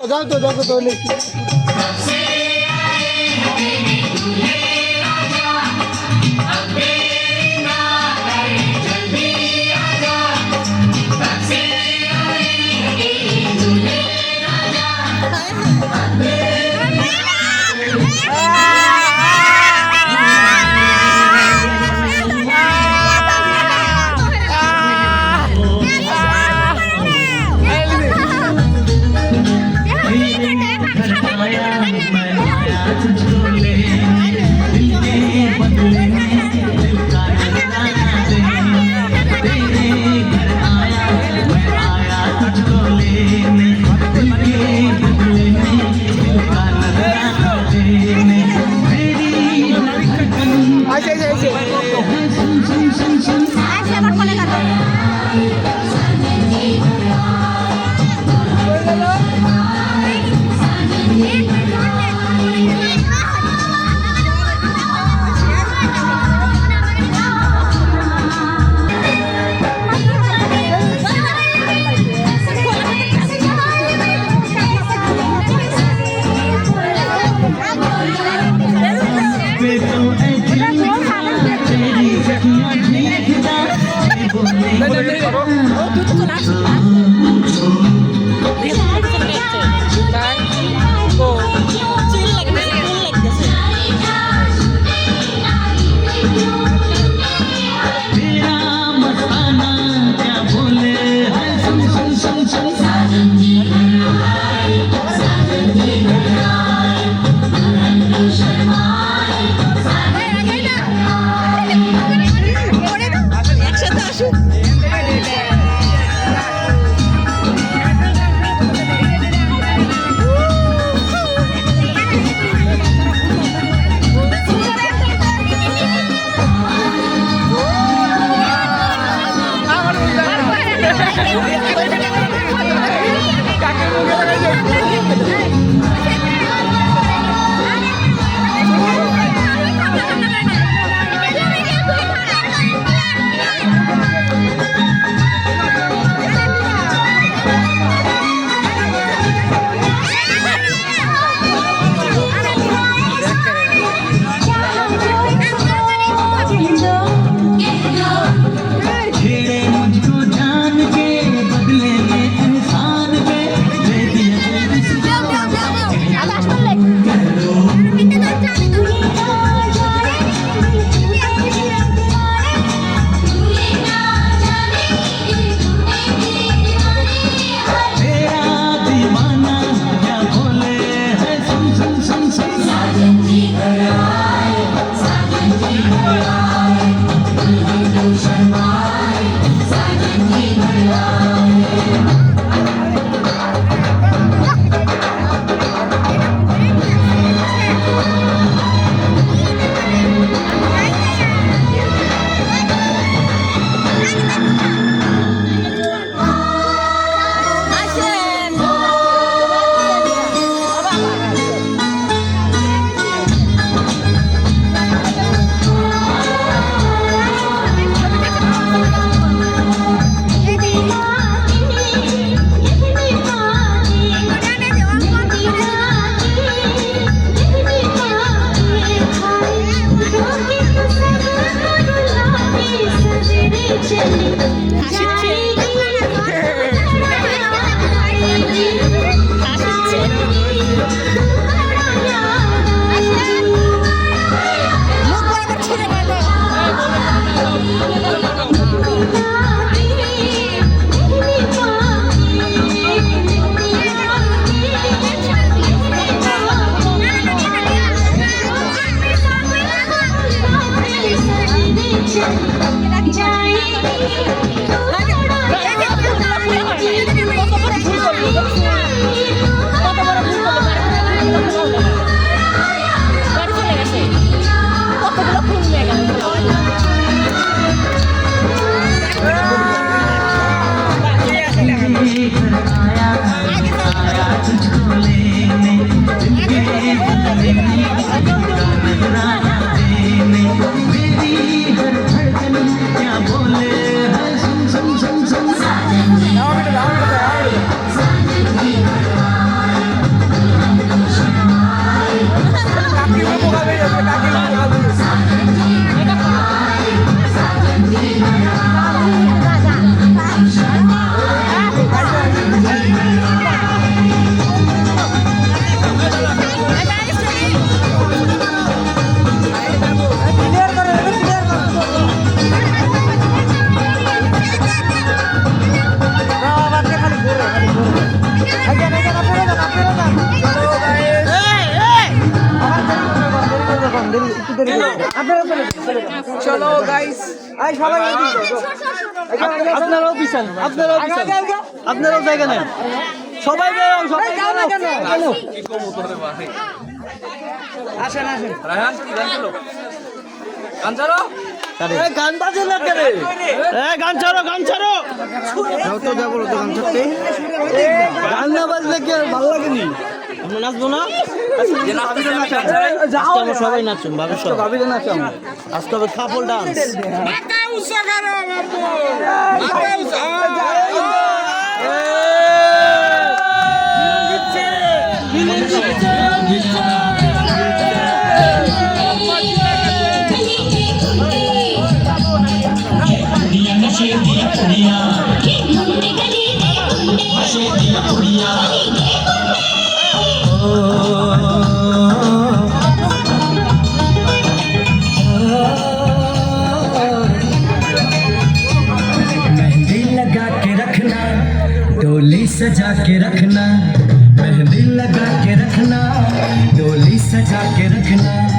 যাও তো দেখো তো 谢谢 Johnson. চলো গাইস আপনারাও জায়গা নেন। সবাই বেরোন সবাই বেরোন আসেন আসেন। এই গান বাজে না কেন? গান ছাড়ো গান ছাড়ো তো যাব তো গান ছাড়তে গান না বাজলে কি ভালো লাগেনি? আপনি নাচবো না আমরা সবাই নাচুম ভাবে সব আজকে ডান্স Yeah. सजा के रखना मेहंदी लगा के रखना डोली सजा के रखना।